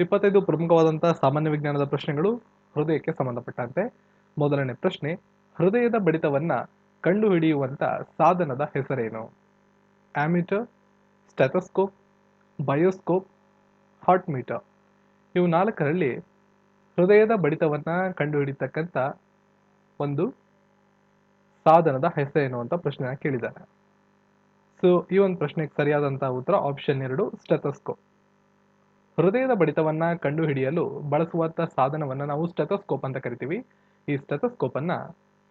ಇಪ್ಪತ್ತೈದು ಪ್ರಮುಖವಾದಂತಹ ಸಾಮಾನ್ಯ ವಿಜ್ಞಾನದ ಪ್ರಶ್ನೆಗಳು ಹೃದಯಕ್ಕೆ ಸಂಬಂಧಪಟ್ಟಂತೆ. ಮೊದಲನೇ ಪ್ರಶ್ನೆ, ಹೃದಯದ ಬಡಿತವನ್ನ ಕಂಡುಹಿಡಿಯುವಂತ ಸಾಧನದ ಹೆಸರೇನು? Ammeter stethoscope, bioscope, heart meter. ಇವು ನಾಲ್ಕರಲ್ಲಿ ಹೃದಯದ ಬಡಿತವನ್ನ ಕಂಡುಹಿಡಿತಕ್ಕಂಥ ಒಂದು ಸಾಧನದ ಹೆಸರೇನು ಅಂತ ಪ್ರಶ್ನೆ ಕೇಳಿದ್ದಾರೆ. ಸೊ ಈ ಒಂದು ಪ್ರಶ್ನೆಗೆ ಸರಿಯಾದಂತಹ ಉತ್ತರ ಆಪ್ಷನ್ ಎರಡು, ಸ್ಟೆಥೋಸ್ಕೋಪ್. ಹೃದಯದ ಬಡಿತವನ್ನ ಕಂಡುಹಿಡಿಯಲು ಬಳಸುವಂತ ಸಾಧನವನ್ನ ನಾವು ಸ್ಟೆಥೋಸ್ಕೋಪ್ ಅಂತ ಕರಿತೀವಿ. ಈ ಸ್ಟೆಥೋಸ್ಕೋಪ್ ಅನ್ನ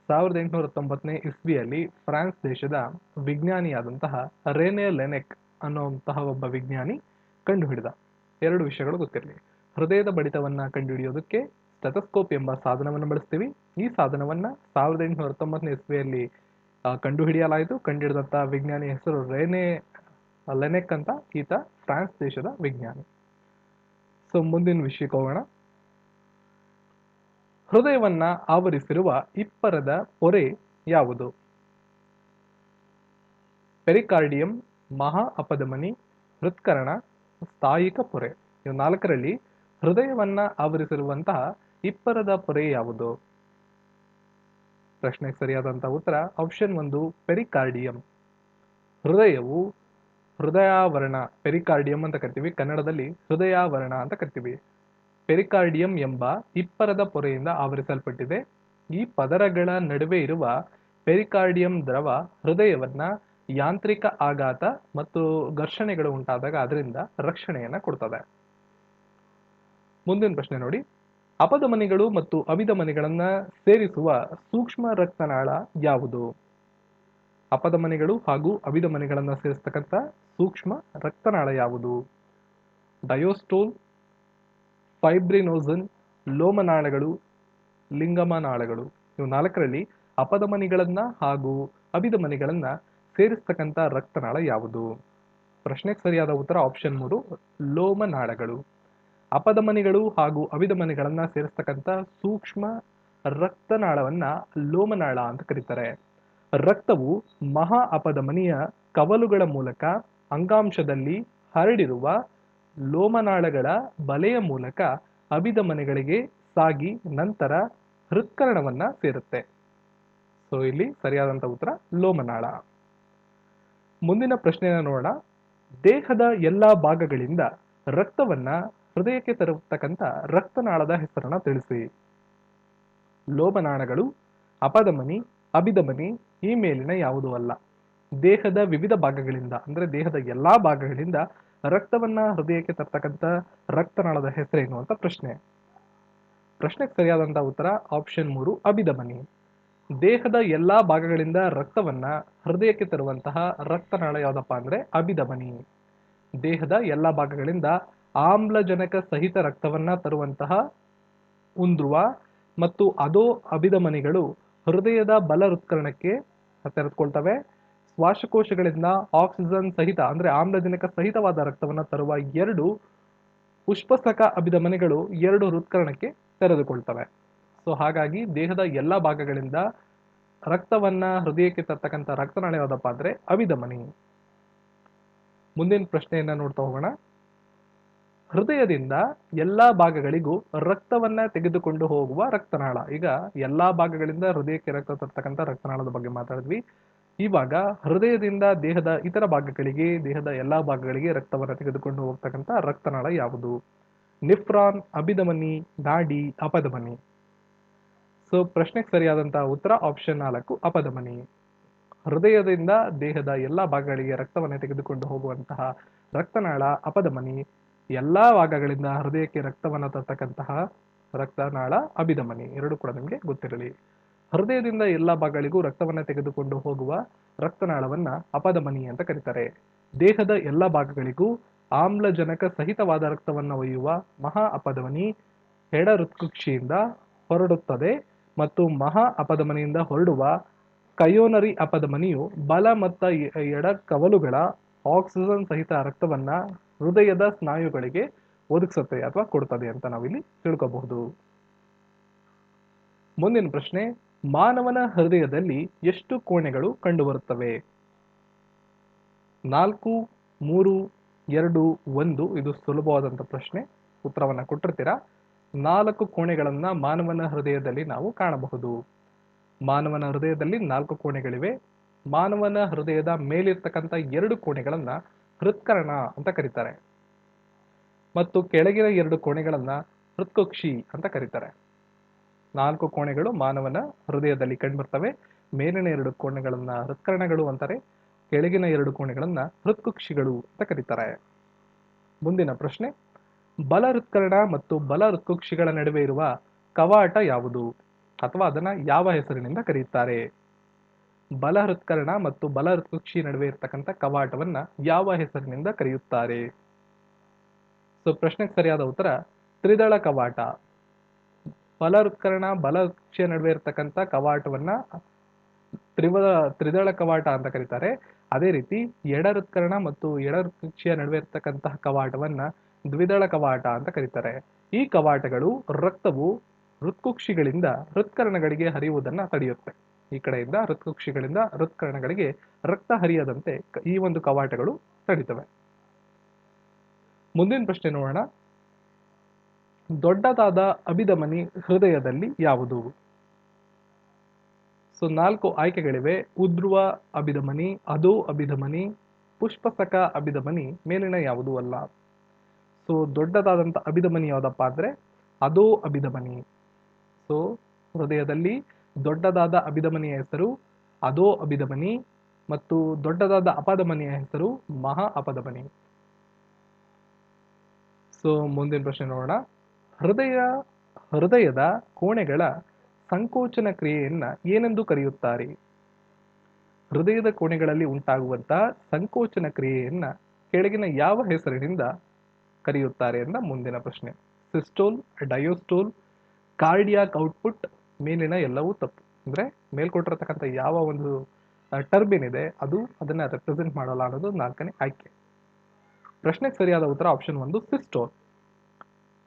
ಸಾವಿರದ ಎಂಟುನೂರ ಹತ್ತೊಂಬತ್ತನೇ ಇಸ್ವಿಯಲ್ಲಿ ಫ್ರಾನ್ಸ್ ದೇಶದ ವಿಜ್ಞಾನಿಯಾದಂತಹ ರೇನೆ ಲೆನೆಕ್ ಅನ್ನುವಂತಹ ಒಬ್ಬ ವಿಜ್ಞಾನಿ ಕಂಡುಹಿಡಿದ. ಎರಡು ವಿಷಯಗಳು ಗೊತ್ತಿರಲಿ. ಹೃದಯದ ಬಡಿತವನ್ನ ಕಂಡುಹಿಡಿಯೋದಕ್ಕೆ ಸ್ಟೆಥೋಸ್ಕೋಪ್ ಎಂಬ ಸಾಧನವನ್ನು ಬಳಸ್ತೀವಿ. ಈ ಸಾಧನವನ್ನ ಸಾವಿರದ ಎಂಟುನೂರ ಹತ್ತೊಂಬತ್ತನೇ ಇಸ್ವಿಯಲ್ಲಿ ಕಂಡುಹಿಡಿಯಲಾಯಿತು. ಕಂಡುಹಿಡಿದಂತ ವಿಜ್ಞಾನಿ ಹೆಸರು ರೇನೆ ಲೆನೆಕ್ ಅಂತ ಈತ ಫ್ರಾನ್ಸ್ ದೇಶದ ವಿಜ್ಞಾನಿ. ಸೊ ಮುಂದಿನ ವಿಷಯಕ್ಕೆ ಹೋಗೋಣ. ಹೃದಯವನ್ನ ಆವರಿಸಿರುವ ಇಪ್ಪರದ ಪೊರೆ ಯಾವುದು? ಪೆರಿಕಾರ್ಡಿಯಂ ಮಹಾ ಅಪಧಮನಿ ಹೃತ್ಕರಣ, ಸ್ಥಾಯಿಕ ಪೊರೆ. ಇವು ನಾಲ್ಕರಲ್ಲಿ ಹೃದಯವನ್ನ ಆವರಿಸಿರುವಂತಹ ಇಪ್ಪರದ ಪೊರೆ ಯಾವುದು? ಪ್ರಶ್ನೆಗೆ ಸರಿಯಾದಂತಹ ಉತ್ತರ, ಆಪ್ಷನ್ ಒಂದು, ಪೆರಿಕಾರ್ಡಿಯಂ. ಹೃದಯವು ಹೃದಯಾವರಣ, ಪೆರಿಕಾರ್ಡಿಯಂ ಅಂತ ಕರಿತೀವಿ. ಕನ್ನಡದಲ್ಲಿ ಹೃದಯಾವರಣ ಅಂತ ಕರಿತೀವಿ. ಪೆರಿಕಾರ್ಡಿಯಂ ಎಂಬ ಇಪ್ಪರದ ಪೊರೆಯಿಂದ ಆವರಿಸಲ್ಪಟ್ಟಿದೆ. ಈ ಪದರಗಳ ನಡುವೆ ಇರುವ ಪೆರಿಕಾರ್ಡಿಯಂ ದ್ರವ ಹೃದಯವನ್ನ ಯಾಂತ್ರಿಕ ಆಘಾತ ಮತ್ತು ಘರ್ಷಣೆಗಳು ಉಂಟಾದಾಗ ಅದರಿಂದ ರಕ್ಷಣೆಯನ್ನ ಕೊಡ್ತದೆ. ಮುಂದಿನ ಪ್ರಶ್ನೆ ನೋಡಿ. ಅಪಧಮನಿಗಳು ಮತ್ತು ಅಭಿಧಮನಿಗಳನ್ನ ಸೇರಿಸುವ ಸೂಕ್ಷ್ಮ ರಕ್ತನಾಳ ಯಾವುದು? ಅಪಧಮನಿಗಳು ಹಾಗೂ ಅಭಿಧಮನಿಗಳನ್ನ ಸೇರಿಸ್ತಕ್ಕಂಥ ಸೂಕ್ಷ್ಮ ರಕ್ತನಾಳ ಯಾವುದು? ಡಯೋಸ್ಟೋಲ್, ಫೈಬ್ರಿನೋಸನ್, ಲೋಮನಾಳಗಳು, ಲಿಂಗಮನಾಳಗಳು. ಇವು ನಾಲ್ಕರಲ್ಲಿ ಅಪಧಮನಿಗಳನ್ನ ಹಾಗೂ ಅಭಿಧಮನಿಗಳನ್ನ ಸೇರಿಸ್ತಕ್ಕಂಥ ರಕ್ತನಾಳ ಯಾವುದು? ಪ್ರಶ್ನೆಗೆ ಸರಿಯಾದ ಉತ್ತರ ಆಪ್ಷನ್ ಮೂರು, ಲೋಮನಾಳಗಳು. ಅಪಧಮನಿಗಳು ಹಾಗೂ ಅಭಿಧಮನಿಗಳನ್ನ ಸೇರಿಸ್ತಕ್ಕಂಥ ಸೂಕ್ಷ್ಮ ರಕ್ತನಾಳವನ್ನ ಲೋಮನಾಳ ಅಂತ ಕರೀತಾರೆ. ರಕ್ತವು ಮಹಾ ಅಪಧಮನಿಯ ಕವಲುಗಳ ಮೂಲಕ ಅಂಗಾಂಶದಲ್ಲಿ ಹರಡಿರುವ ಲೋಮನಾಳಗಳ ಬಲೆಯ ಮೂಲಕ ಅಭಿಧಮನಿಗಳಿಗೆ ಸಾಗಿ ನಂತರ ಹೃತ್ಕರಣವನ್ನ ಸೇರುತ್ತೆ. ಸೊ ಇಲ್ಲಿ ಸರಿಯಾದಂತ ಉತ್ತರ, ಲೋಮನಾಳ. ಮುಂದಿನ ಪ್ರಶ್ನೆಯನ್ನು ನೋಡೋಣ. ದೇಹದ ಎಲ್ಲಾ ಭಾಗಗಳಿಂದ ರಕ್ತವನ್ನ ಹೃದಯಕ್ಕೆ ತರತಕ್ಕಂಥ ರಕ್ತನಾಳದ ಹೆಸರನ್ನ ತಿಳಿಸಿ. ಲೋಮನಾಳಗಳು ಅಪಧಮನಿ ಅಭಿಧಮನಿ ಈ ಮೇಲಿನ ಯಾವುದೂ ಅಲ್ಲ. ದೇಹದ ವಿವಿಧ ಭಾಗಗಳಿಂದ, ಅಂದ್ರೆ ದೇಹದ ಎಲ್ಲಾ ಭಾಗಗಳಿಂದ ರಕ್ತವನ್ನ ಹೃದಯಕ್ಕೆ ತರ್ತಕ್ಕಂಥ ರಕ್ತನಾಳದ ಹೆಸರೇನು ಅಂತ ಪ್ರಶ್ನೆ. ಪ್ರಶ್ನೆಗೆ ಸರಿಯಾದಂತ ಉತ್ತರ ಆಪ್ಷನ್ ಮೂರು ಅಭಿದಮನಿ ದೇಹದ ಎಲ್ಲಾ ಭಾಗಗಳಿಂದ ರಕ್ತವನ್ನ ಹೃದಯಕ್ಕೆ ತರುವಂತಹ ರಕ್ತನಾಳ ಯಾವ್ದಪ್ಪ ಅಂದ್ರೆ ಅಭಿದಮನಿ ದೇಹದ ಎಲ್ಲಾ ಭಾಗಗಳಿಂದ ಆಮ್ಲಜನಕ ಸಹಿತ ರಕ್ತವನ್ನ ತರುವಂತಹ ಉಂದ್ರುವ ಮತ್ತು ಅದೋ ಅಭಿಧಮನಿಗಳು ಹೃದಯದ ಬಲ ಹೃತ್ಕರಣಕ್ಕೆ ತೆರೆದುಕೊಳ್ತವೆ ಶ್ವಾಸಕೋಶಗಳಿಂದ ಆಕ್ಸಿಜನ್ ಸಹಿತ, ಅಂದ್ರೆ ಆಮ್ಲಜನಕ ಸಹಿತವಾದ ರಕ್ತವನ್ನು ತರುವ ಎರಡು ಪುಷ್ಪಸಕ ಅಭಿಧಮನಿಗಳು ಎರಡು ಹೃತ್ಕರಣಕ್ಕೆ ತೆರೆದುಕೊಳ್ತವೆ. ಸೊ ಹಾಗಾಗಿ ದೇಹದ ಎಲ್ಲಾ ಭಾಗಗಳಿಂದ ರಕ್ತವನ್ನ ಹೃದಯಕ್ಕೆ ತರ್ತಕ್ಕಂಥ ರಕ್ತನಾಳ ಯಾವುದಪ್ಪ ಅಂದ್ರೆ ಅಭಿಧಮನಿ. ಮುಂದಿನ ಪ್ರಶ್ನೆಯನ್ನ ನೋಡ್ತಾ ಹೋಗೋಣ. ಹೃದಯದಿಂದ ಎಲ್ಲಾ ಭಾಗಗಳಿಗೂ ರಕ್ತವನ್ನ ತೆಗೆದುಕೊಂಡು ಹೋಗುವ ರಕ್ತನಾಳ. ಈಗ ಎಲ್ಲಾ ಭಾಗಗಳಿಂದ ಹೃದಯಕ್ಕೆ ರಕ್ತ ತರ್ತಕ್ಕಂಥ ರಕ್ತನಾಳದ ಬಗ್ಗೆ ಮಾತಾಡಿದ್ವಿ. ಇವಾಗ ಹೃದಯದಿಂದ ದೇಹದ ಇತರ ಭಾಗಗಳಿಗೆ, ದೇಹದ ಎಲ್ಲಾ ಭಾಗಗಳಿಗೆ ರಕ್ತವನ್ನು ತೆಗೆದುಕೊಂಡು ಹೋಗ್ತಕ್ಕಂಥ ರಕ್ತನಾಳ ಯಾವುದು? ನಿಫ್ರಾನ್ ಅಭಿಧಮನಿ ನಾಡಿ ಅಪಧಮನಿ. ಸೊ ಪ್ರಶ್ನೆಗೆ ಸರಿಯಾದಂತಹ ಉತ್ತರ ಆಪ್ಷನ್ ನಾಲ್ಕು, ಅಪಧಮನಿ. ಹೃದಯದಿಂದ ದೇಹದ ಎಲ್ಲಾ ಭಾಗಗಳಿಗೆ ರಕ್ತವನ್ನು ತೆಗೆದುಕೊಂಡು ಹೋಗುವಂತಹ ರಕ್ತನಾಳ ಅಪಧಮನಿ. ಎಲ್ಲಾ ಭಾಗಗಳಿಂದ ಹೃದಯಕ್ಕೆ ರಕ್ತವನ್ನು ತರ್ತಕ್ಕಂತಹ ರಕ್ತನಾಳ ಅಭಿಧಮನಿ. ಎರಡು ಕೂಡ ನಿಮಗೆ ಗೊತ್ತಿರಲಿ. ಹೃದಯದಿಂದ ಎಲ್ಲಾ ಭಾಗಗಳಿಗೂ ರಕ್ತವನ್ನು ತೆಗೆದುಕೊಂಡು ಹೋಗುವ ರಕ್ತನಾಳವನ್ನ ಅಪಧಮನಿ ಅಂತ ಕರೀತಾರೆ. ದೇಹದ ಎಲ್ಲಾ ಭಾಗಗಳಿಗೂ ಆಮ್ಲಜನಕ ಸಹಿತವಾದ ರಕ್ತವನ್ನು ಒಯ್ಯುವ ಮಹಾ ಅಪಧಮನಿ ಎಡ ಹೊರಡುತ್ತದೆ ಮತ್ತು ಮಹಾ ಅಪಧಮನಿಯಿಂದ ಹೊರಡುವ ಕಯೋನರಿ ಅಪಧಮನಿಯು ಬಲ ಮತ್ತು ಎಡ ಕವಲುಗಳ ಆಕ್ಸಿಜನ್ ಸಹಿತ ರಕ್ತವನ್ನ ಹೃದಯದ ಸ್ನಾಯುಗಳಿಗೆ ಒದಗಿಸುತ್ತೆ ಅಥವಾ ಕೊಡ್ತದೆ ಅಂತ ನಾವಿಲ್ಲಿ ತಿಳ್ಕೋಬಹುದು. ಮುಂದಿನ ಪ್ರಶ್ನೆ, ಮಾನವನ ಹೃದಯದಲ್ಲಿ ಎಷ್ಟು ಕೋಣೆಗಳು ಕಂಡುಬರುತ್ತವೆ? ನಾಲ್ಕು, ಮೂರು, ಎರಡು, ಒಂದು, ಇದು ಸುಲಭವಾದಂಥ ಪ್ರಶ್ನೆ, ಉತ್ತರವನ್ನ ಕೊಟ್ಟಿರ್ತೀರಾ? ನಾಲ್ಕು ಕೋಣೆಗಳನ್ನ ಮಾನವನ ಹೃದಯದಲ್ಲಿ ನಾವು ಕಾಣಬಹುದು. ಮಾನವನ ಹೃದಯದಲ್ಲಿ ನಾಲ್ಕು ಕೋಣೆಗಳಿವೆ. ಮಾನವನ ಹೃದಯದ ಮೇಲಿರ್ತಕ್ಕಂಥ ಎರಡು ಕೋಣೆಗಳನ್ನ ಹೃತ್ಕರ್ಣ ಅಂತ ಕರೀತಾರೆ. ಮತ್ತು ಕೆಳಗಿನ ಎರಡು ಕೋಣೆಗಳನ್ನ ಹೃತ್ಕುಕ್ಷಿ ಅಂತ ಕರೀತಾರೆ. ನಾಲ್ಕು ಕೋಣೆಗಳು ಮಾನವನ ಹೃದಯದಲ್ಲಿ ಕಂಡುಬರ್ತವೆ ಮೇಲಿನ ಎರಡು ಕೋಣೆಗಳನ್ನ ಹೃತ್ಕರ್ಣಗಳು ಅಂತಾರೆ. ಕೆಳಗಿನ ಎರಡು ಕೋಣೆಗಳನ್ನ ಹೃತ್ಕುಕ್ಷಿಗಳು ಅಂತ ಕರೀತಾರೆ. ಮುಂದಿನ ಪ್ರಶ್ನೆ, ಬಲ ಹೃತ್ಕರ್ಣ ಮತ್ತು ಬಲ ಹೃತ್ಕುಕ್ಷಿಗಳ ನಡುವೆ ಇರುವ ಕವಾಟ ಯಾವುದು? ಅಥವಾ ಅದನ್ನ ಯಾವ ಹೆಸರಿನಿಂದ ಕರೆಯುತ್ತಾರೆ? ಬಲ ಹೃತ್ಕರ್ಣ ಮತ್ತು ಬಲ ಹೃತ್ಕುಕ್ಷಿ ನಡುವೆ ಇರತಕ್ಕಂಥ ಕವಾಟವನ್ನ ಯಾವ ಹೆಸರಿನಿಂದ ಕರೆಯುತ್ತಾರೆ? ಸೊ ಪ್ರಶ್ನೆಗೆ ಸರಿಯಾದ ಉತ್ತರ ತ್ರಿದಳ ಕವಾಟ. ಬಲ ಹೃತ್ಕರ್ಣ ಬಲ ನಡುವೆ ಇರತಕ್ಕಂಥ ಕವಾಟವನ್ನ ತ್ರಿವ ತ್ರಿದಳ ಕವಾಟ ಅಂತ ಕರೀತಾರೆ. ಅದೇ ರೀತಿ ಎಡ ಹೃತ್ಕರ್ಣ ಮತ್ತು ಎಡ ಹೃತ್ಕುಕ್ಷಿಯ ನಡುವೆ ಇರತಕ್ಕಂತಹ ಕವಾಟವನ್ನ ದ್ವಿದಳ ಕವಾಟ ಅಂತ ಕರೀತಾರೆ. ಈ ಕವಾಟಗಳು ರಕ್ತವು ಹೃತ್ಕುಕ್ಷಿಗಳಿಂದ ಹೃತ್ಕರ್ಣಗಳಿಗೆ ಹರಿಯುವುದನ್ನ ತಡೆಯುತ್ತೆ. ಈ ಕಡೆಯಿಂದ ಹೃತ್ಕುಕ್ಷಿಗಳಿಂದ ಹೃತ್ಕರ್ಣಗಳಿಗೆ ರಕ್ತ ಹರಿಯದಂತೆ ಈ ಒಂದು ಕವಾಟಗಳು ತಡಿತವೆ. ಮುಂದಿನ ಪ್ರಶ್ನೆ ನೋಡೋಣ. ದೊಡ್ಡದಾದ ಅಭಿಧಮನಿ ಹೃದಯದಲ್ಲಿ ಯಾವುದು? ಸೊ, ನಾಲ್ಕು ಆಯ್ಕೆಗಳಿವೆ. ಉದ್ರುವ ಅಭಿಧಮನಿ ಅದೋ ಅಭಿಧಮನಿ, ಪುಷ್ಪಸಕ ಅಭಿಧಮನಿ ಮೇಲಿನ ಯಾವುದು ಅಲ್ಲ? ಸೊ, ದೊಡ್ಡದಾದಂಥ ಅಭಿಧಮನಿ ಯಾವುದಪ್ಪ ಅಂದ್ರೆ ಅದೋ ಅಭಿಧಮನಿ. ಸೊ, ಹೃದಯದಲ್ಲಿ ದೊಡ್ಡದಾದ ಅಭಿಧಮನಿಯ ಹೆಸರು ಅದೋ ಅಭಿಧಮನಿ ಮತ್ತು ದೊಡ್ಡದಾದ ಅಪಧಮನಿಯ ಹೆಸರು ಮಹಾ ಅಪಧಮನಿ. ಸೊ ಮುಂದಿನ ಪ್ರಶ್ನೆ ನೋಡೋಣ. ಹೃದಯ, ಹೃದಯದ ಕೋಣೆಗಳ ಸಂಕೋಚನ ಕ್ರಿಯೆಯನ್ನ ಏನೆಂದು ಕರೆಯುತ್ತಾರೆ? ಹೃದಯದ ಕೋಣೆಗಳಲ್ಲಿ ಉಂಟಾಗುವಂತಹ ಸಂಕೋಚನ ಕ್ರಿಯೆಯನ್ನ ಕೆಳಗಿನ ಯಾವ ಹೆಸರಿನಿಂದ ಕರೆಯುತ್ತಾರೆ ಅಂತ ಮುಂದಿನ ಪ್ರಶ್ನೆ. ಸಿಸ್ಟೋಲ್, ಡಯೋಸ್ಟೋಲ್, ಕಾರ್ಡಿಯಾಕ್ ಔಟ್ಪುಟ್ ಮೇಲಿನ ಎಲ್ಲವೂ ತಪ್ಪು. ಅಂದ್ರೆ ಮೇಲ್ಕೊಟ್ಟಿರತಕ್ಕಂಥ ಯಾವ ಒಂದು ಟರ್ಬಿನ್ ಇದೆ, ಅದು ಅದನ್ನ ರೆಪ್ರೆಸೆಂಟ್ ಮಾಡಲ್ಲ ಅನ್ನೋದು ನಾಲ್ಕನೇ ಆಯ್ಕೆ. ಪ್ರಶ್ನೆಗೆ ಸರಿಯಾದ ಉತ್ತರ ಆಪ್ಷನ್ ಒಂದು ಸಿಸ್ಟೋಲ್.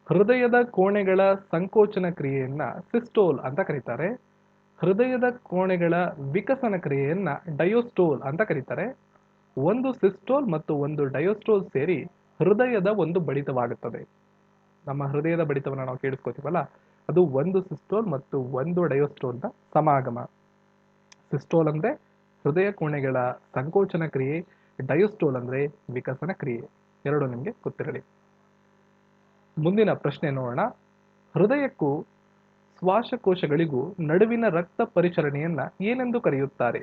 ಹೃದಯದ ಕೋಣೆಗಳ ಸಂಕೋಚನ ಕ್ರಿಯೆಯನ್ನ ಸಿಸ್ಟೋಲ್ ಅಂತ ಕರೀತಾರೆ. ಹೃದಯದ ಕೋಣೆಗಳ ವಿಕಸನ ಕ್ರಿಯೆಯನ್ನ ಡಯೋಸ್ಟೋಲ್ ಅಂತ ಕರೀತಾರೆ. ಒಂದು ಸಿಸ್ಟೋಲ್ ಮತ್ತು ಒಂದು ಡಯೋಸ್ಟೋಲ್ ಸೇರಿ ಹೃದಯದ ಒಂದು ಬಡಿತವಾಗುತ್ತದೆ. ನಮ್ಮ ಹೃದಯದ ಬಡಿತವನ್ನ ನಾವು ಕೇಳಿಸ್ಕೊತೀವಲ್ಲ ಅದು ಒಂದು ಸಿಸ್ಟೋಲ್ ಮತ್ತು ಒಂದು ಡಯೋಸ್ಟೋಲ್ನ ಸಮಾಗಮ. ಸಿಸ್ಟೋಲ್ ಅಂದ್ರೆ ಹೃದಯ ಕೋಣೆಗಳ ಸಂಕೋಚನ ಕ್ರಿಯೆ, ಡಯೋಸ್ಟೋಲ್ ಅಂದ್ರೆ ವಿಕಸನ ಕ್ರಿಯೆ. ಎರಡು ನಿಮಗೆ ಗೊತ್ತಿರಲಿ. ಮುಂದಿನ ಪ್ರಶ್ನೆ ನೋಡೋಣ. ಹೃದಯಕ್ಕೂ ಶ್ವಾಸಕೋಶಗಳಿಗೂ ನಡುವಿನ ರಕ್ತ ಪರಿಚಲನೆಯನ್ನ ಏನೆಂದು ಕರೆಯುತ್ತಾರೆ?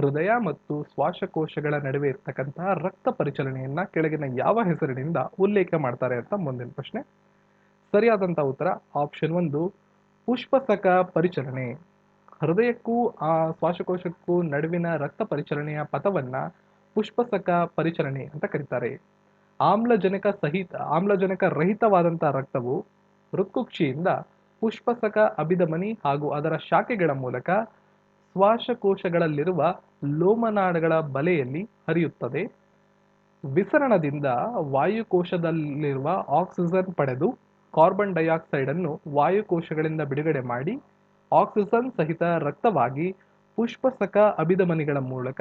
ಹೃದಯ ಮತ್ತು ಶ್ವಾಸಕೋಶಗಳ ನಡುವೆ ಇರ್ತಕ್ಕಂತಹ ರಕ್ತ ಪರಿಚಲನೆಯನ್ನ ಕೆಳಗಿನ ಯಾವ ಹೆಸರಿನಿಂದ ಉಲ್ಲೇಖ ಮಾಡ್ತಾರೆ ಅಂತ ಮುಂದಿನ ಪ್ರಶ್ನೆ. ಸರಿಯಾದಂತ ಉತ್ತರ ಆಪ್ಷನ್ ಒಂದು ಪುಷ್ಪಸಕ ಪರಿಚಲನೆ. ಹೃದಯಕ್ಕೂ ಆ ಶ್ವಾಸಕೋಶಕ್ಕೂ ನಡುವಿನ ರಕ್ತ ಪರಿಚಲನೆಯ ಪಥವನ್ನ ಪುಷ್ಪಸಕ ಪರಿಚಲನೆ ಅಂತ ಕರೀತಾರೆ. ಆಮ್ಲಜನಕ ಸಹಿತ, ಆಮ್ಲಜನಕ ರಹಿತವಾದಂಥ ರಕ್ತವು ಹೃತ್ಕುಕ್ಷಿಯಿಂದ ಪುಷ್ಪಸಕ ಅಭಿದಮನಿ ಹಾಗೂ ಅದರ ಶಾಖೆಗಳ ಮೂಲಕ ಶ್ವಾಸಕೋಶಗಳಲ್ಲಿರುವ ಲೋಮನಾಡಗಳ ಬಲೆಯಲ್ಲಿ ಹರಿಯುತ್ತದೆ. ವಿಸರಣದಿಂದ ವಾಯುಕೋಶದಲ್ಲಿರುವ ಆಕ್ಸಿಜನ್ ಪಡೆದು ಕಾರ್ಬನ್ ಡೈಆಕ್ಸೈಡ್ ಅನ್ನು ವಾಯುಕೋಶಗಳಿಂದ ಬಿಡುಗಡೆ ಮಾಡಿ ಆಕ್ಸಿಜನ್ ಸಹಿತ ರಕ್ತವಾಗಿ ಪುಷ್ಪಸಕ ಅಭಿಧಮನಿಗಳ ಮೂಲಕ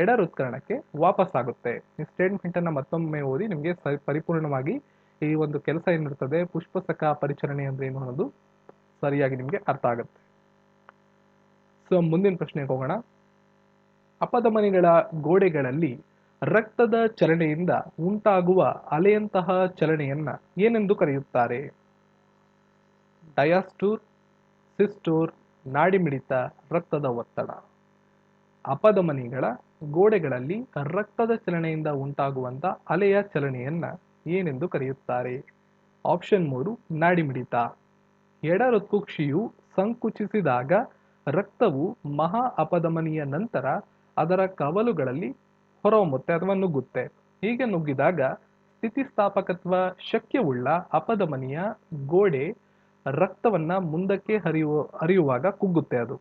ಎಡ ಹೃತ್ಕರಣಕ್ಕೆ ವಾಪಸ್ಸಾಗುತ್ತೆ. ಈ ಸ್ಟೇಟ್ಮೆಂಟ್ ಅನ್ನ ಮತ್ತೊಮ್ಮೆ ಓದಿ ನಿಮಗೆ ಪರಿಪೂರ್ಣವಾಗಿ ಈ ಒಂದು ಕೆಲಸ ಏನಿರ್ತದೆ, ಪುಷ್ಪಸಕ ಪರಿಚರಣೆ ಅಂದ್ರೆ ಏನು ಅನ್ನೋದು ಸರಿಯಾಗಿ ನಿಮಗೆ ಅರ್ಥ ಆಗುತ್ತೆ. ಸೊ ಮುಂದಿನ ಪ್ರಶ್ನೆಗೆ ಹೋಗೋಣ. ಅಪಧಮನಿಗಳ ಗೋಡೆಗಳಲ್ಲಿ ರಕ್ತದ ಚಲನೆಯಿಂದ ಉಂಟಾಗುವ ಅಲೆಯಂತಹ ಚಲನೆಯನ್ನ ಏನೆಂದು ಕರೆಯುತ್ತಾರೆ? ಡಯಾಸ್ಟೂರ್, ಸಿಸ್ಟೂರ್, ನಾಡಿಮಿಡಿತ, ರಕ್ತದ ಒತ್ತಡ. ಅಪಧಮನಿಗಳ ಗೋಡೆಗಳಲ್ಲಿ ರಕ್ತದ ಚಲನೆಯಿಂದ ಉಂಟಾಗುವಂತಹ ಅಲೆಯ ಚಲನೆಯನ್ನ ಏನೆಂದು ಕರೆಯುತ್ತಾರೆ? ಆಪ್ಷನ್ ಮೂರು, ನಾಡಿಮಿಡಿತ. ಎಡ ಹೃತ್ಕುಕ್ಷಿಯು ಸಂಕುಚಿಸಿದಾಗ ರಕ್ತವು ಮಹಾ ಅಪಧಮನಿಯ ನಂತರ ಅದರ ಕವಲುಗಳಲ್ಲಿ ಹೊರಹೊಮ್ಮುತ್ತೆ ಅಥವಾ ನುಗ್ಗುತ್ತೆ. ಹೀಗೆ ನುಗ್ಗಿದಾಗ ಸ್ಥಿತಿಸ್ಥಾಪಕತ್ವ ಶಕ್ಯವುಳ್ಳ ಅಪಧಮನಿಯ ಗೋಡೆ ರಕ್ತವನ್ನ ಮುಂದಕ್ಕೆ ಹರಿಯುವ, ಹರಿಯುವಾಗ ಕುಗ್ಗುತ್ತೆ ಅದು.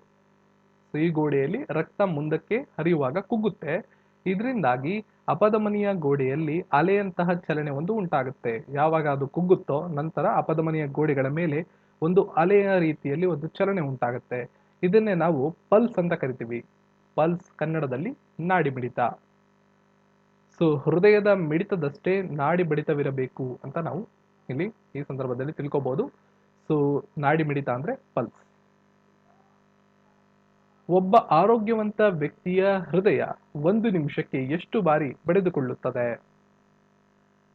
ಈ ಗೋಡೆಯಲ್ಲಿ ರಕ್ತ ಮುಂದಕ್ಕೆ ಹರಿಯುವಾಗ ಕುಗ್ಗುತ್ತೆ. ಇದರಿಂದಾಗಿ ಅಪಧಮನಿಯ ಗೋಡೆಯಲ್ಲಿ ಅಲೆಯಂತಹ ಚಲನೆ ಒಂದು ಉಂಟಾಗುತ್ತೆ. ಯಾವಾಗ ಅದು ಕುಗ್ಗುತ್ತೋ ನಂತರ ಅಪಧಮನಿಯ ಗೋಡೆಗಳ ಮೇಲೆ ಒಂದು ಅಲೆಯ ರೀತಿಯಲ್ಲಿ ಒಂದು ಚಲನೆ ಉಂಟಾಗುತ್ತೆ. ಇದನ್ನೇ ನಾವು ಪಲ್ಸ್ ಅಂತ ಕರಿತೀವಿ. ಪಲ್ಸ್ ಕನ್ನಡದಲ್ಲಿ ನಾಡಿ ಮಿಡಿತ ಸೊ ಹೃದಯದ ಮಿಡಿತದಷ್ಟೇ ನಾಡಿ ಬಡಿತವಿರಬೇಕು ಅಂತ ನಾವು ಇಲ್ಲಿ ಈ ಸಂದರ್ಭದಲ್ಲಿ ತಿಳ್ಕೊಬಹುದು ಸೊ ನಾಡಿ ಮಿಡಿತ ಅಂದ್ರೆ ಪಲ್ಸ್. ಒಬ್ಬ ಆರೋಗ್ಯವಂತ ವ್ಯಕ್ತಿಯ ಹೃದಯ ಒಂದು ನಿಮಿಷಕ್ಕೆ ಎಷ್ಟು ಬಾರಿ ಬಡಿದುಕೊಳ್ಳುತ್ತದೆ?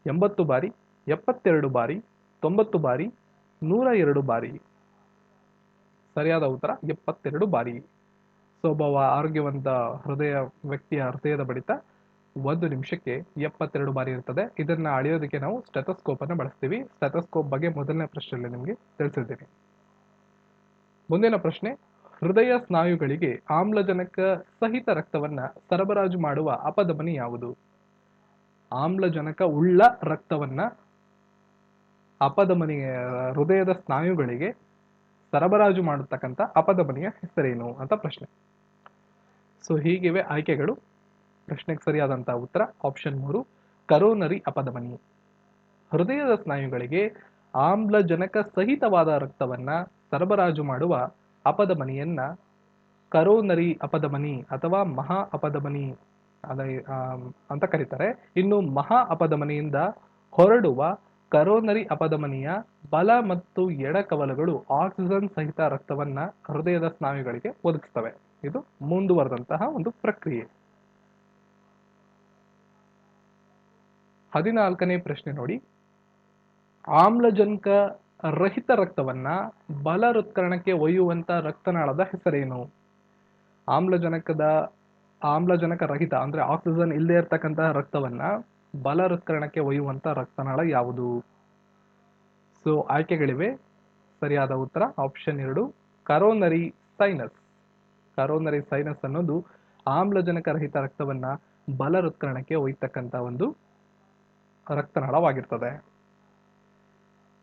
ಎಂಬತ್ತು ಬಾರಿ, ಎಪ್ಪತ್ತೆರಡು ಬಾರಿ, ತೊಂಬತ್ತು ಬಾರಿ, ನೂರ ಎರಡು ಬಾರಿ. ಸರಿಯಾದ ಉತ್ತರ, ಎಪ್ಪತ್ತೆರಡು ಬಾರಿ. ಸೊ ಒಬ್ಬ ಆರೋಗ್ಯವಂತ ಹೃದಯ ವ್ಯಕ್ತಿಯ ಹೃದಯದ ಬಡಿತ ಒಂದು ನಿಮಿಷಕ್ಕೆ ಎಪ್ಪತ್ತೆರಡು ಬಾರಿ ಇರ್ತದೆ. ಇದನ್ನ ಅಳೆಯೋದಕ್ಕೆ ನಾವು ಸ್ಟೆಥೋಸ್ಕೋಪ್ ಅನ್ನು ಬಳಸ್ತೀವಿ. ಸ್ಟೆಥೋಸ್ಕೋಪ್ ಬಗ್ಗೆ ಮೊದಲನೇ ಪ್ರಶ್ನೆಯಲ್ಲಿ ನಿಮಗೆ ತಿಳಿಸಿದ್ದೀನಿ. ಮುಂದಿನ ಪ್ರಶ್ನೆ, ಹೃದಯ ಸ್ನಾಯುಗಳಿಗೆ ಆಮ್ಲಜನಕ ಸಹಿತ ರಕ್ತವನ್ನ ಸರಬರಾಜು ಮಾಡುವ ಅಪಧಮನಿ ಯಾವುದು? ಆಮ್ಲಜನಕ ಉಳ್ಳ ರಕ್ತವನ್ನ ಅಪಧಮನಿ ಹೃದಯದ ಸ್ನಾಯುಗಳಿಗೆ ಸರಬರಾಜು ಮಾಡತಕ್ಕಂಥ ಅಪಧಮನಿಯ ಹೆಸರೇನು ಅಂತ ಪ್ರಶ್ನೆ. ಸೊ ಹೀಗಿವೆ ಆಯ್ಕೆಗಳು. ಪ್ರಶ್ನೆಗೆ ಸರಿಯಾದಂತಹ ಉತ್ತರ ಆಪ್ಷನ್ ಮೂರು, ಕರೋನರಿ ಅಪಧಮನಿ ಹೃದಯದ ಸ್ನಾಯುಗಳಿಗೆ ಆಮ್ಲಜನಕ ಸಹಿತವಾದ ರಕ್ತವನ್ನ ಸರಬರಾಜು ಮಾಡುವ ಅಪಧಮನಿಯನ್ನ ಕರೋನರಿ ಅಪಧಮನಿ ಅಥವಾ ಮಹಾ ಅಪಧಮನಿ ಅಂತ ಕರೀತಾರೆ. ಇನ್ನು ಮಹಾ ಅಪಧಮನಿಯಿಂದ ಹೊರಡುವ ಕರೋನರಿ ಅಪಧಮನಿಯ ಬಲ ಮತ್ತು ಎಡ ಎಡಕವಲುಗಳು ಆಕ್ಸಿಜನ್ ಸಹಿತ ರಕ್ತವನ್ನ ಹೃದಯದ ಸ್ನಾಯುಗಳಿಗೆ ಒದಗಿಸ್ತವೆ. ಇದು ಮುಂದುವರೆದಂತಹ ಒಂದು ಪ್ರಕ್ರಿಯೆ. ಹದಿನಾಲ್ಕನೇ ಪ್ರಶ್ನೆ ನೋಡಿ. ಆಮ್ಲಜನಕ ರಹಿತ ರಕ್ತವನ್ನ ಬಲ ಹೃತ್ಕರಣಕ್ಕೆ ಒಯ್ಯುವಂತ ರಕ್ತನಾಳದ ಹೆಸರೇನು? ಆಮ್ಲಜನಕದ ಆಮ್ಲಜನಕ ರಹಿತ ಅಂದ್ರೆ ಆಕ್ಸಿಜನ್ ಇಲ್ಲದೆ ಇರತಕ್ಕಂತಹ ರಕ್ತವನ್ನ ಬಲ ಹೃತ್ಕರಣಕ್ಕೆ ಒಯ್ಯುವಂತ ರಕ್ತನಾಳ ಯಾವುದು? ಸೊ ಆಯ್ಕೆಗಳಿವೆ. ಸರಿಯಾದ ಉತ್ತರ ಆಪ್ಷನ್ ಎರಡು ಕರೋನರಿ ಸೈನಸ್ ಕರೋನರಿ ಸೈನಸ್ ಅನ್ನೋದು ಆಮ್ಲಜನಕ ರಹಿತ ರಕ್ತವನ್ನ ಬಲ ಹೃತ್ಕರಣಕ್ಕೆ ಒಯ್ತಕ್ಕಂತ ಒಂದು ರಕ್ತನಾಳವಾಗಿರ್ತದೆ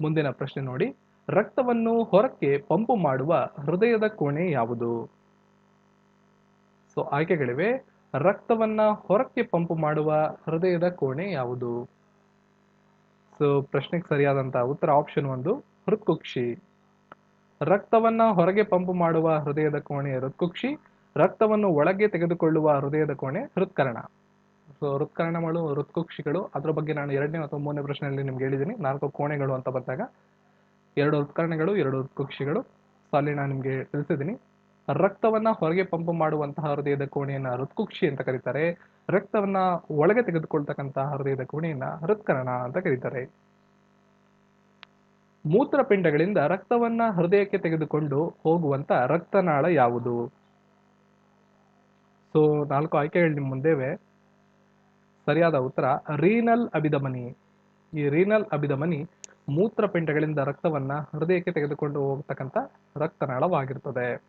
ಮುಂದಿನ ಪ್ರಶ್ನೆ ನೋಡಿ. ರಕ್ತವನ್ನು ಹೊರಕ್ಕೆ ಪಂಪು ಮಾಡುವ ಹೃದಯದ ಕೋಣೆ ಯಾವುದು? ಸೊ ಆಯ್ಕೆಗಳಿವೆ. ರಕ್ತವನ್ನ ಹೊರಕ್ಕೆ ಪಂಪು ಮಾಡುವ ಹೃದಯದ ಕೋಣೆ ಯಾವುದು? ಸೊ ಪ್ರಶ್ನೆಗೆ ಸರಿಯಾದಂತಹ ಉತ್ತರ ಆಪ್ಷನ್ ಒಂದು, ಹೃತ್ಕುಕ್ಷಿ. ರಕ್ತವನ್ನ ಹೊರಗೆ ಪಂಪು ಮಾಡುವ ಹೃದಯದ ಕೋಣೆ ಹೃತ್ಕುಕ್ಷಿ. ರಕ್ತವನ್ನು ಒಳಗೆ ತೆಗೆದುಕೊಳ್ಳುವ ಹೃದಯದ ಕೋಣೆ ಹೃತ್ಕರಣ. ಸೊ ಹೃತ್ಕರಣಗಳು ಅದ್ರ ಬಗ್ಗೆ ನಾನು ಎರಡನೇ ಅಥವಾ ಮೂರನೇ ಪ್ರಶ್ನೆಯಲ್ಲಿ ನಿಮ್ಗೆ ಹೇಳಿದ್ದೀನಿ. ನಾಲ್ಕು ಕೋಣೆಗಳು ಅಂತ ಬಂದಾಗ, ಎರಡು ಹೃತ್ಕರಣಗಳು, ಎರಡು ಹೃತ್ಕುಕ್ಷಿಗಳು. ಸೊ ಅಲ್ಲಿ ನಾನು ನಿಮಗೆ ತಿಳಿಸಿದ್ದೀನಿ. ರಕ್ತವನ್ನ ಹೊರಗೆ ಪಂಪ್ ಮಾಡುವಂತಹ ಹೃದಯದ ಕೋಣೆಯನ್ನ ಹೃತ್ಕುಕ್ಷಿ ಅಂತ ಕರೀತಾರೆ. ರಕ್ತವನ್ನ ಒಳಗೆ ತೆಗೆದುಕೊಳ್ತಕ್ಕಂತಹ ಹೃದಯದ ಕೋಣೆಯನ್ನ ಹೃತ್ಕರಣ ಅಂತ ಕರೀತಾರೆ. ಮೂತ್ರಪಿಂಡಗಳಿಂದ ರಕ್ತವನ್ನ ಹೃದಯಕ್ಕೆ ತೆಗೆದುಕೊಂಡು ಹೋಗುವಂತ ರಕ್ತನಾಳ ಯಾವುದು? ಸೊ ನಾಲ್ಕು ಆಯ್ಕೆಗಳು ನಿಮ್ಮ ಮುಂದೆವೆ. ಸರಿಯಾದ ಉತ್ತರ, ರೀನಲ್ ಅಭಿಧಮನಿ. ಈ ರೀನಲ್ ಅಭಿಧಮನಿ ಮೂತ್ರಪಿಂಡಗಳಿಂದ ರಕ್ತವನ್ನ ಹೃದಯಕ್ಕೆ ತೆಗೆದುಕೊಂಡು ಹೋಗ್ತಕ್ಕಂಥ ರಕ್ತನಾಳವಾಗಿರ್ತದೆ.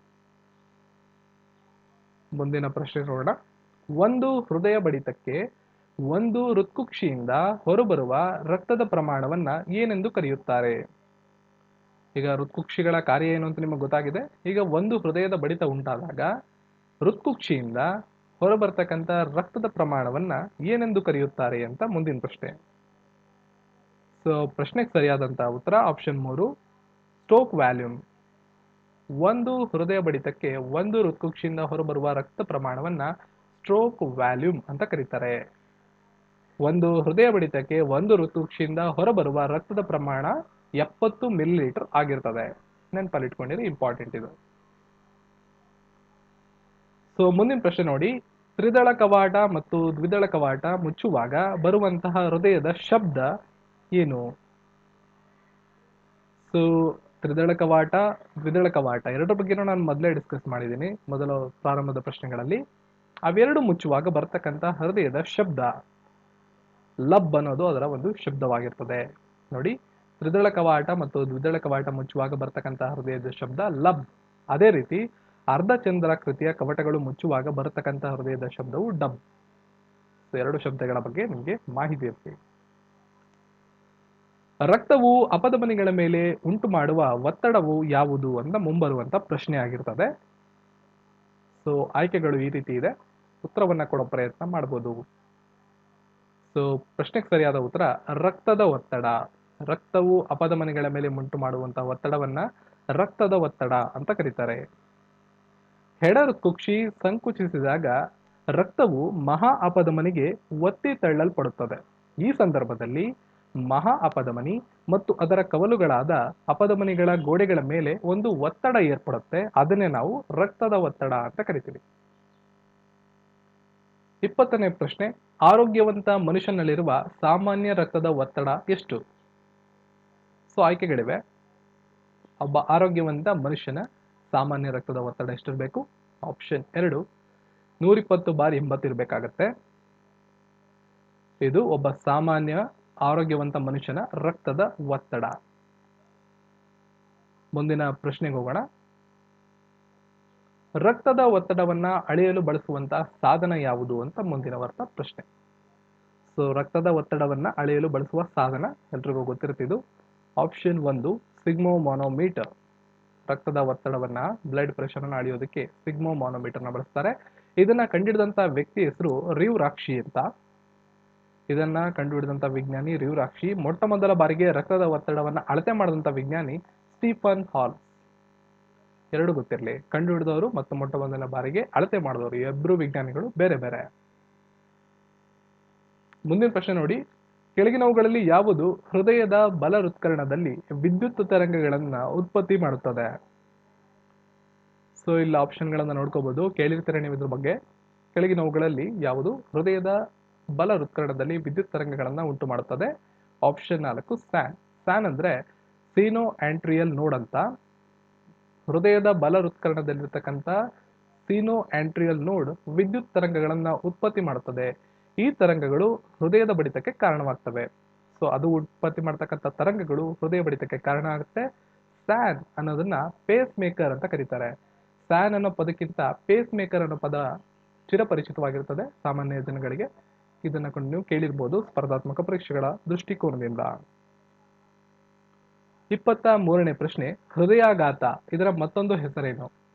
ಮುಂದಿನ ಪ್ರಶ್ನೆ ನೋಡೋಣ. ಒಂದು ಹೃದಯ ಬಡಿತಕ್ಕೆ ಒಂದು ಹೃತ್ಕುಕ್ಷಿಯಿಂದ ಹೊರಬರುವ ರಕ್ತದ ಪ್ರಮಾಣವನ್ನ ಏನೆಂದು ಕರೆಯುತ್ತಾರೆ? ಈಗ ಹೃತ್ಕುಕ್ಷಿಗಳ ಕಾರ್ಯ ಏನು ಅಂತ ನಿಮಗೆ ಗೊತ್ತಾಗಿದೆ. ಈಗ ಒಂದು ಹೃದಯದ ಬಡಿತ ಉಂಟಾದಾಗ ಹೃತ್ಕುಕ್ಷಿಯಿಂದ ಹೊರಬರ್ತಕ್ಕಂಥ ರಕ್ತದ ಪ್ರಮಾಣವನ್ನ ಏನೆಂದು ಕರೆಯುತ್ತಾರೆ ಅಂತ ಮುಂದಿನ ಪ್ರಶ್ನೆ. ಸೊ ಪ್ರಶ್ನೆಗೆ ಸರಿಯಾದಂತಹ ಉತ್ತರ ಆಪ್ಷನ್ ಮೂರು ಸ್ಟೋಕ್ ವ್ಯಾಲ್ಯೂಮ್ ಒಂದು ಹೃದಯ ಬಡಿತಕ್ಕೆ ಒಂದು ಹೃತ್ಕುಕ್ಷಿಯಿಂದ ಹೊರಬರುವ ರಕ್ತ ಪ್ರಮಾಣವನ್ನ ಸ್ಟ್ರೋಕ್ ವ್ಯಾಲ್ಯೂಮ್ ಅಂತ ಕರೀತಾರೆ. ಒಂದು ಹೃದಯ ಬಡಿತಕ್ಕೆ ಒಂದು ಋತುಕ್ಷಿಯಿಂದ ಹೊರಬರುವ ರಕ್ತದ ಪ್ರಮಾಣ ಎಪ್ಪತ್ತು ಮಿಲಿ ಲೀಟರ್ ಆಗಿರ್ತದೆ. ನೆನಪಲ್ಲಿ ಇಟ್ಕೊಂಡಿರಿ ಇಂಪಾರ್ಟೆಂಟ್ ಇದು. ಸೊ ಮುಂದಿನ ಪ್ರಶ್ನೆ ನೋಡಿ. ತ್ರಿದಳ ಕವಾಟ ಮತ್ತು ದ್ವಿದಳ ಕವಾಟ ಮುಚ್ಚುವಾಗ ಬರುವಂತಹ ಹೃದಯದ ಶಬ್ದ ಏನು? ಸೊ ತ್ರಿದಳ ಕವಾಟ, ದ್ವಿದಳ ಕವಾಟ ಎರಡರ ಬಗ್ಗೆನೂ ನಾನು ಮೊದಲೇ ಡಿಸ್ಕಸ್ ಮಾಡಿದ್ದೀನಿ ಮೊದಲ ಪ್ರಾರಂಭದ ಪ್ರಶ್ನೆಗಳಲ್ಲಿ. ಅವೆರಡು ಮುಚ್ಚುವಾಗ ಬರ್ತಕ್ಕಂಥ ಹೃದಯದ ಶಬ್ದ. ಲಬ್ ಅನ್ನೋದು ಅದರ ಒಂದು ಶಬ್ದವಾಗಿರ್ತದೆ. ನೋಡಿ, ತ್ರಿದಳ ಕವಾಟ ಮತ್ತು ದ್ವಿದಳ ಕವಾಟ ಮುಚ್ಚುವಾಗ ಬರ್ತಕ್ಕಂಥ ಹೃದಯದ ಶಬ್ದ ಲಬ್. ಅದೇ ರೀತಿ ಅರ್ಧಚಂದ್ರಾಕೃತಿಯ ಕವಟಗಳು ಮುಚ್ಚುವಾಗ ಬರತಕ್ಕಂಥ ಹೃದಯದ ಶಬ್ದವು ಡಬ್ ಎರಡು ಶಬ್ದಗಳ ಬಗ್ಗೆ ನಿಮಗೆ ಮಾಹಿತಿ ಇರುತ್ತೆ. ರಕ್ತವು ಅಪಧಮನಿಗಳ ಮೇಲೆ ಉಂಟು ಮಾಡುವ ಒತ್ತಡವು ಯಾವುದು ಅಂತ ಮುಂಬರುವಂತ ಪ್ರಶ್ನೆ ಆಗಿರ್ತದೆ. ಸೊ ಆಯ್ಕೆಗಳು ಈ ರೀತಿ ಇದೆ. ಉತ್ತರವನ್ನ ಕೊಡೋ ಪ್ರಯತ್ನ ಮಾಡಬಹುದು ಸೊ ಪ್ರಶ್ನೆಗೆ ಸರಿಯಾದ ಉತ್ತರ, ರಕ್ತದ ಒತ್ತಡ. ರಕ್ತವು ಅಪಧಮನಿಗಳ ಮೇಲೆ ಉಂಟು ಮಾಡುವಂತಹ ಒತ್ತಡವನ್ನ ರಕ್ತದ ಒತ್ತಡ ಅಂತ ಕರೀತಾರೆ. ಹೆಡ ಕುಕ್ಷಿ ಸಂಕುಚಿಸಿದಾಗ ರಕ್ತವು ಮಹಾ ಅಪಧಮನಿಗೆ ಒತ್ತಿ ತಳ್ಳಲ್ಪಡುತ್ತದೆ. ಈ ಸಂದರ್ಭದಲ್ಲಿ ಮಹಾ ಅಪಧಮನಿ ಮತ್ತು ಅದರ ಕವಲುಗಳಾದ ಅಪಧಮನಿಗಳ ಗೋಡೆಗಳ ಮೇಲೆ ಒಂದು ಒತ್ತಡ ಏರ್ಪಡುತ್ತೆ. ಅದನ್ನೇ ನಾವು ರಕ್ತದ ಒತ್ತಡ ಅಂತ ಕರಿತೀವಿ. ಇಪ್ಪತ್ತನೇ ಪ್ರಶ್ನೆ, ಆರೋಗ್ಯವಂತ ಮನುಷ್ಯನಲ್ಲಿರುವ ಸಾಮಾನ್ಯ ರಕ್ತದ ಒತ್ತಡ ಎಷ್ಟು? ಸೊ, ಆಯ್ಕೆಗಳಿವೆ. ಒಬ್ಬ ಆರೋಗ್ಯವಂತ ಮನುಷ್ಯನ ಸಾಮಾನ್ಯ ರಕ್ತದ ಒತ್ತಡ ಎಷ್ಟಿರಬೇಕು? ಆಪ್ಷನ್ ಎರಡು. ನೂರಿಪ್ಪತ್ತು ಬಾರಿ ಎಂಬತ್ತಿರಬೇಕಾಗತ್ತೆ. ಇದು ಒಬ್ಬ ಸಾಮಾನ್ಯ ಆರೋಗ್ಯವಂತ ಮನುಷ್ಯನ ರಕ್ತದ ಒತ್ತಡ. ಮುಂದಿನ ಪ್ರಶ್ನೆಗೆ ಹೋಗೋಣ. ರಕ್ತದ ಒತ್ತಡವನ್ನ ಅಳೆಯಲು ಬಳಸುವಂತಹ ಸಾಧನ ಯಾವುದು ಅಂತ ಮುಂದಿನ ವರ್ತ ಪ್ರಶ್ನೆ. ಸೊ ರಕ್ತದ ಒತ್ತಡವನ್ನ ಅಳೆಯಲು ಬಳಸುವ ಸಾಧನ ಎಲ್ರಿಗೂ ಗೊತ್ತಿರುತ್ತಿದ್ದು ಆಪ್ಷನ್ ಒಂದು, ಸಿಗ್ಮೋಮಾನೋಮೀಟರ್. ರಕ್ತದ ಒತ್ತಡವನ್ನ ಬ್ಲಡ್ ಪ್ರೆಷರ್ ಅನ್ನ ಅಳೆಯೋದಕ್ಕೆ ಸಿಗ್ಮೋಮಾನೋಮೀಟರ್ನ ಬಳಸ್ತಾರೆ. ಇದನ್ನ ಕಂಡುಹಿಡಿದಂತ ವ್ಯಕ್ತಿ ಹೆಸರು ರಿವ್ ರಾಕ್ಷಿ ಅಂತ. ಇದನ್ನ ಕಂಡುಹಿಡಿದಂತ ವಿಜ್ಞಾನಿ ರಿವ್ ರಾಕ್ಷಿ ಮೊಟ್ಟ ಮೊದಲ ಬಾರಿಗೆ ರಕ್ತದ ಒತ್ತಡವನ್ನ ಅಳತೆ ಮಾಡಿದಂತ ವಿಜ್ಞಾನಿ ಸ್ಟೀಫನ್ ಹಾಲ್ ಎರಡು ಗೊತ್ತಿರಲಿ. ಕಂಡುಹಿಡಿದವರು ಮತ್ತು ಮೊಟ್ಟ ಮೊದಲ ಬಾರಿಗೆ ಅಳತೆ ಮಾಡಿದವರು ಇಬ್ಬರು ವಿಜ್ಞಾನಿಗಳು ಬೇರೆ ಬೇರೆ. ಮುಂದಿನ ಪ್ರಶ್ನೆ ನೋಡಿ. ಕೆಳಗಿನವುಗಳಲ್ಲಿ ಯಾವುದು ಹೃದಯದ ಬಲ ಹೃತ್ಕರಣದಲ್ಲಿ ವಿದ್ಯುತ್ ತರಂಗಗಳನ್ನ ಉತ್ಪತ್ತಿ ಮಾಡುತ್ತದೆ? ಸೊ ಇಲ್ಲಿ ಆಪ್ಷನ್ಗಳನ್ನ ನೋಡ್ಕೋಬಹುದು ಕೇಳಿರ್ತಾರೆ ನೀವು ಇದ್ರ ಬಗ್ಗೆ. ಕೆಳಗಿನವುಗಳಲ್ಲಿ ಯಾವುದು? ಹೃದಯದ ಬಲ ಹೃತ್ಕರಣದಲ್ಲಿ ವಿದ್ಯುತ್ ತರಂಗಗಳನ್ನ ಉಂಟು ಮಾಡುತ್ತದೆ. ಆಪ್ಷನ್ ನಾಲ್ಕು ಸ್ಯಾನ್ ಸ್ಯಾನ್ ಅಂದ್ರೆ ಸೀನೋ ಆಂಟ್ರಿಯಲ್ ನೋಡ್ ಅಂತ. ಹೃದಯದ ಬಲ ಹೃತ್ಕರಣದಲ್ಲಿರ್ತಕ್ಕಂಥ ಸೀನೋ ಆಂಟ್ರಿಯಲ್ ನೋಡ್ ವಿದ್ಯುತ್ ತರಂಗಗಳನ್ನ ಉತ್ಪತ್ತಿ ಮಾಡುತ್ತದೆ. ಈ ತರಂಗಗಳು ಹೃದಯದ ಬಡಿತಕ್ಕೆ ಕಾರಣವಾಗ್ತವೆ. ಸೊ ಅದು ಉತ್ಪತ್ತಿ ಮಾಡ್ತಕ್ಕಂಥ ತರಂಗಗಳು ಹೃದಯ ಬಡಿತಕ್ಕೆ ಕಾರಣ ಆಗುತ್ತೆ. ಸ್ಯಾನ್ ಅನ್ನೋದನ್ನ ಪೇಸ್ ಮೇಕರ್ ಅಂತ ಕರೀತಾರೆ. ಸ್ಯಾನ್ ಅನ್ನೋ ಪದಕ್ಕಿಂತ ಪೇಸ್ ಮೇಕರ್ ಅನ್ನೋ ಪದ ಚಿರಪರಿಚಿತವಾಗಿರುತ್ತದೆ ಸಾಮಾನ್ಯ ಜನಗಳಿಗೆ. ಇದನ್ನ ಕೊಂಡು ನೀವು ಕೇಳಿರ್ಬೋದು ಸ್ಪರ್ಧಾತ್ಮಕ ಪರೀಕ್ಷೆಗಳ ದೃಷ್ಟಿಕೋನದಿಂದ. ಇಪ್ಪತ್ತ ಮೂರನೇ ಪ್ರಶ್ನೆ, ಹೃದಯಾಘಾತ, ಇದರ ಮತ್ತೊಂದು ಹೆಸರೇನು?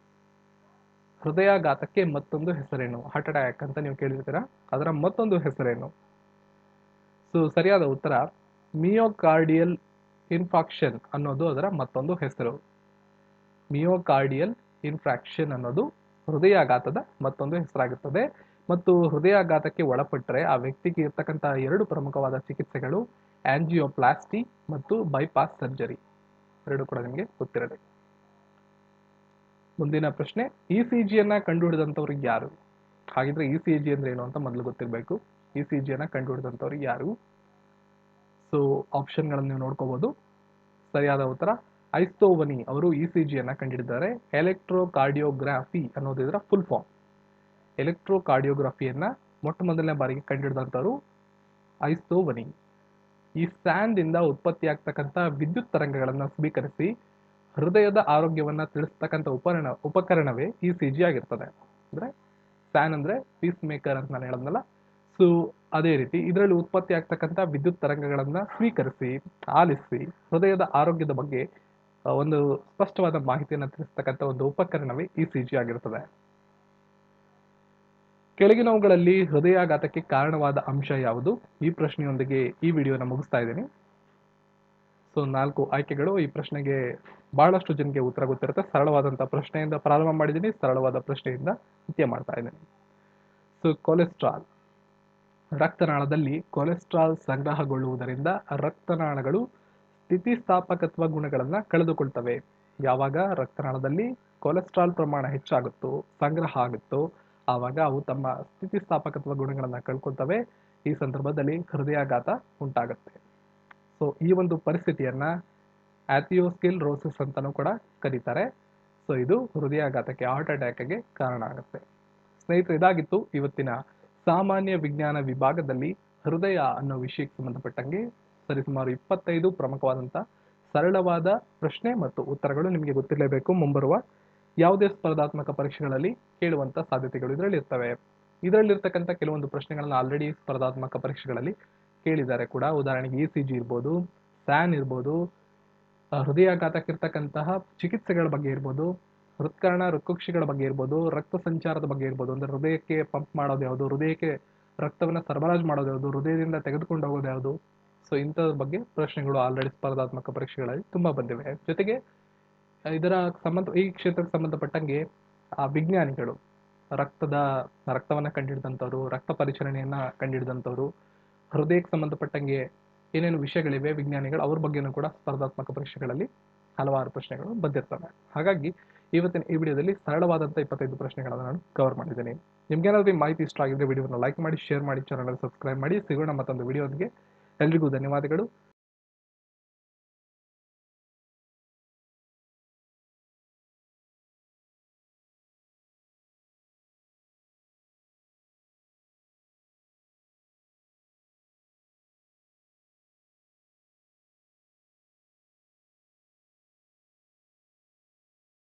ಹೃದಯಾಘಾತಕ್ಕೆ ಮತ್ತೊಂದು ಹೆಸರೇನು? ಹಾರ್ಟ್ ಅಟ್ಯಾಕ್ ಅಂತ ನೀವು ಕೇಳಿರ್ತೀರಾ? ಅದರ ಮತ್ತೊಂದು ಹೆಸರೇನು? ಸೊ ಸರಿಯಾದ ಉತ್ತರ ಮಿಯೋಕಾರ್ಡಿಯಲ್ ಇನ್ಫಾಕ್ಷನ್ ಅನ್ನೋದು ಅದರ ಮತ್ತೊಂದು ಹೆಸರು. ಮಿಯೋಕಾರ್ಡಿಯಲ್ ಇನ್ಫ್ರಾಕ್ಷನ್ ಅನ್ನೋದು ಹೃದಯಾಘಾತದ ಮತ್ತೊಂದು ಹೆಸರಾಗುತ್ತದೆ. ಮತ್ತು ಹೃದಯಾಘಾತಕ್ಕೆ ಒಳಪಟ್ಟರೆ ಆ ವ್ಯಕ್ತಿಗೆ ಇರ್ತಕ್ಕಂಥ ಎರಡು ಪ್ರಮುಖವಾದ ಚಿಕಿತ್ಸೆಗಳು ಆಂಜಿಯೋಪ್ಲಾಸ್ಟಿ ಮತ್ತು ಬೈಪಾಸ್ ಸರ್ಜರಿ ಎರಡು ಕೂಡ ನಿಮಗೆ ಗೊತ್ತಿರಬೇಕು. ಮುಂದಿನ ಪ್ರಶ್ನೆ ಇ ಸಿ ಜಿಯನ್ನ ಕಂಡುಹಿಡಿದಂಥವ್ರು ಯಾರು? ಹಾಗಿದ್ರೆ ಇ ಸಿ ಜಿ ಅಂದ್ರೆ ಏನು ಅಂತ ಮೊದಲು ಗೊತ್ತಿರಬೇಕು. ಇ ಸಿ ಜಿಯನ್ನ ಕಂಡುಹಿಡಿದಂಥವ್ರು ಯಾರು? ಸೊ ಆಪ್ಷನ್ಗಳನ್ನು ನೀವು ನೋಡ್ಕೋಬಹುದು ಸರಿಯಾದ ಉತ್ತರ, ಐಸ್ತೋವನಿ ಅವರು ಇ ಸಿ ಜಿಯನ್ನು ಕಂಡುಹಿಡಿದ್ದಾರೆ. ಎಲೆಕ್ಟ್ರೋಕಾರ್ಡಿಯೋಗ್ರಾಫಿ ಅನ್ನೋದು ಇದರ ಫುಲ್ ಫಾರ್ಮ್ ಎಲೆಕ್ಟ್ರೋಕಾರ್ಡಿಯೋಗ್ರಫಿಯನ್ನ ಮೊಟ್ಟ ಮೊದಲನೇ ಬಾರಿಗೆ ಕಂಡುಹಿಡಿದಂಥವ್ರು ಐಸ್ತೋವನಿ. ಈ ಸ್ಟ್ಯಾಂಡ್ ಉತ್ಪತ್ತಿಯಾಗ್ತಕ್ಕಂಥ ವಿದ್ಯುತ್ ತರಂಗಗಳನ್ನು ಸ್ವೀಕರಿಸಿ ಹೃದಯದ ಆರೋಗ್ಯವನ್ನ ತಿಳಿಸ್ತಕ್ಕಂಥ ಉಪಕರಣ, ಉಪಕರಣವೇ ಈ ಸಿ ಜಿ ಆಗಿರ್ತದೆ. ಅಂದ್ರೆ ಫ್ಯಾನ್ ಅಂದ್ರೆ ಪೀಸ್ ಮೇಕರ್ ಅಂತ ನಾನು ಹೇಳದ್ನಲ್ಲ? ಸೊ ಅದೇ ರೀತಿ ಇದರಲ್ಲಿ ಉತ್ಪತ್ತಿ ಆಗ್ತಕ್ಕಂಥ ವಿದ್ಯುತ್ ತರಂಗಗಳನ್ನ ಸ್ವೀಕರಿಸಿ, ಆಲಿಸಿ ಹೃದಯದ ಆರೋಗ್ಯದ ಬಗ್ಗೆ ಒಂದು ಸ್ಪಷ್ಟವಾದ ಮಾಹಿತಿಯನ್ನು ತಿಳಿಸ್ತಕ್ಕಂಥ ಒಂದು ಉಪಕರಣವೇ ಈ ಸಿ ಜಿ ಆಗಿರ್ತದೆ. ಕೆಳಗಿನವುಗಳಲ್ಲಿ ಹೃದಯಾಘಾತಕ್ಕೆ ಕಾರಣವಾದ ಅಂಶ ಯಾವುದು? ಈ ಪ್ರಶ್ನೆಯೊಂದಿಗೆ ಈ ವಿಡಿಯೋನ ಮುಗಿಸ್ತಾ ಇದ್ದೀನಿ. ಸೊ ನಾಲ್ಕು ಆಯ್ಕೆಗಳು. ಈ ಪ್ರಶ್ನೆಗೆ ಬಹಳಷ್ಟು ಜನಕ್ಕೆ ಉತ್ತರ ಗೊತ್ತಿರುತ್ತೆ. ಸರಳವಾದಂಥ ಪ್ರಶ್ನೆಯಿಂದ ಪ್ರಾರಂಭ ಮಾಡಿದ್ದೀನಿ. ಸರಳವಾದ ಪ್ರಶ್ನೆಯಿಂದ ನಿತ್ಯ ಮಾಡ್ತಾ ಇದ್ದೀನಿ. So cholesterol. ರಕ್ತನಾಳದಲ್ಲಿ ಕೊಲೆಸ್ಟ್ರಾಲ್ ಸಂಗ್ರಹಗೊಳ್ಳುವುದರಿಂದ ರಕ್ತನಾಳಗಳು ಸ್ಥಿತಿಸ್ಥಾಪಕತ್ವ ಗುಣಗಳನ್ನು ಕಳೆದುಕೊಳ್ತವೆ. ಯಾವಾಗ? ರಕ್ತನಾಳದಲ್ಲಿ ಕೊಲೆಸ್ಟ್ರಾಲ್ ಪ್ರಮಾಣ ಹೆಚ್ಚಾಗುತ್ತೋ, ಸಂಗ್ರಹ ಆಗುತ್ತೋ, ಆವಾಗ ಅವು ತಮ್ಮ ಸ್ಥಿತಿಸ್ಥಾಪಕತ್ವ ಗುಣಗಳನ್ನು ಕಳ್ಕೊಳ್ತವೆ. ಈ ಸಂದರ್ಭದಲ್ಲಿ ಹೃದಯಾಘಾತ ಉಂಟಾಗುತ್ತೆ. ಸೊ ಈ ಒಂದು ಪರಿಸ್ಥಿತಿಯನ್ನ ಆಥಿಯೋಸ್ಕಿಲ್ ರೋಸಿಸ್ ಅಂತಾನೂ ಕೂಡ ಕರೀತಾರೆ. ಸೊ ಇದು ಹೃದಯಾಘಾತಕ್ಕೆ ಹಾರ್ಟ್ ಅಟ್ಯಾಕ್ಗೆ ಕಾರಣ ಆಗುತ್ತೆ. ಸ್ನೇಹಿತರೆ, ಇದಾಗಿತ್ತು ಇವತ್ತಿನ ಸಾಮಾನ್ಯ ವಿಜ್ಞಾನ ವಿಭಾಗದಲ್ಲಿ ಹೃದಯ ಅನ್ನೋ ವಿಷಯಕ್ಕೆ ಸಂಬಂಧಪಟ್ಟಂಗೆ ಸರಿಸುಮಾರು ಇಪ್ಪತ್ತೈದು ಪ್ರಮುಖವಾದಂಥ ಸರಳವಾದ ಪ್ರಶ್ನೆ ಮತ್ತು ಉತ್ತರಗಳು ನಿಮಗೆ ಗೊತ್ತಿರಲೇಬೇಕು. ಮುಂಬರುವ ಯಾವುದೇ ಸ್ಪರ್ಧಾತ್ಮಕ ಪರೀಕ್ಷೆಗಳಲ್ಲಿ ಕೇಳುವಂತ ಸಾಧ್ಯತೆಗಳು ಇದರಲ್ಲಿ ಇರ್ತವೆ ಇದರಲ್ಲಿರ್ತಕ್ಕಂಥ ಕೆಲವೊಂದು ಪ್ರಶ್ನೆಗಳನ್ನ ಆಲ್ರೆಡಿ ಸ್ಪರ್ಧಾತ್ಮಕ ಪರೀಕ್ಷೆಗಳಲ್ಲಿ ಕೇಳಿದ್ದಾರೆ ಕೂಡ. ಉದಾಹರಣೆಗೆ ಇ ಸಿ ಜಿ ಇರ್ಬೋದು, ಸ್ಯಾನ್ ಇರ್ಬೋದು ಹೃದಯಾಘಾತಕ್ಕಿರ್ತಕ್ಕಂತಹ ಚಿಕಿತ್ಸೆಗಳ ಬಗ್ಗೆ ಇರ್ಬೋದು, ಹೃತ್ಕರ್ಣ ಹೃತ್ಕುಕ್ಷಿಗಳ ಬಗ್ಗೆ ಇರ್ಬೋದು, ರಕ್ತ ಸಂಚಾರದ ಬಗ್ಗೆ ಇರ್ಬೋದು. ಅಂದ್ರೆ ಹೃದಯಕ್ಕೆ ಪಂಪ್ ಮಾಡೋದು ಯಾವುದು, ಹೃದಯಕ್ಕೆ ರಕ್ತವನ್ನ ಸರಬರಾಜು ಮಾಡೋದು ಯಾವುದು, ಹೃದಯದಿಂದ ತೆಗೆದುಕೊಂಡು ಹೋಗೋದು ಯಾವುದು. ಸೊ ಇಂಥದ್ರ ಬಗ್ಗೆ ಪ್ರಶ್ನೆಗಳು ಆಲ್ರೆಡಿ ಸ್ಪರ್ಧಾತ್ಮಕ ಪರೀಕ್ಷೆಗಳಲ್ಲಿ ತುಂಬಾ ಬಂದಿವೆ. ಜೊತೆಗೆ, ಇದರ ಸಂಬಂಧ, ಈ ಕ್ಷೇತ್ರಕ್ಕೆ ಸಂಬಂಧಪಟ್ಟಂಗೆ, ಆ, ವಿಜ್ಞಾನಿಗಳು, ರಕ್ತದ, ರಕ್ತವನ್ನ ಕಂಡಿಡಿದಂಥವ್ರು, ರಕ್ತ ಪರಿಚಲನೆಯನ್ನ ಕಂಡಿಡಿದಂಥವ್ರು ಹೃದಯಕ್ಕೆ ಸಂಬಂಧಪಟ್ಟಂಗೆ ಏನೇನು ವಿಷಯಗಳಿವೆ, ವಿಜ್ಞಾನಿಗಳು, ಅವ್ರ ಬಗ್ಗೆನೂ ಕೂಡ ಸ್ಪರ್ಧಾತ್ಮಕ ಪರೀಕ್ಷೆಗಳಲ್ಲಿ ಹಲವಾರು ಪ್ರಶ್ನೆಗಳು ಬಂದಿರ್ತವೆ. ಹಾಗಾಗಿ ಇವತ್ತಿನ ಈ ವಿಡಿಯೋದಲ್ಲಿ ಸರಳವಾದಂಥ ಇಪ್ಪತ್ತೈದು ಪ್ರಶ್ನೆಗಳನ್ನು ನಾನು ಕವರ್ ಮಾಡಿದ್ದೀನಿ. ನಿಮ್ಗೇನಾದ್ರೂ ಮಾಹಿತಿ ಇಷ್ಟ ಆಗಿದ್ರೆ ವಿಡಿಯೋನ ಲೈಕ್ ಮಾಡಿ ಶೇರ್ ಮಾಡಿ ಚಾನಲ್ ಸಬ್ಸ್ಕ್ರೈಬ್ ಮಾಡಿ. ಸಿಗೋಣ ಮತ್ತೊಂದು ವಿಡಿಯೋದಿಗೆ ಎಲ್ರಿಗೂ ಧನ್ಯವಾದಗಳು.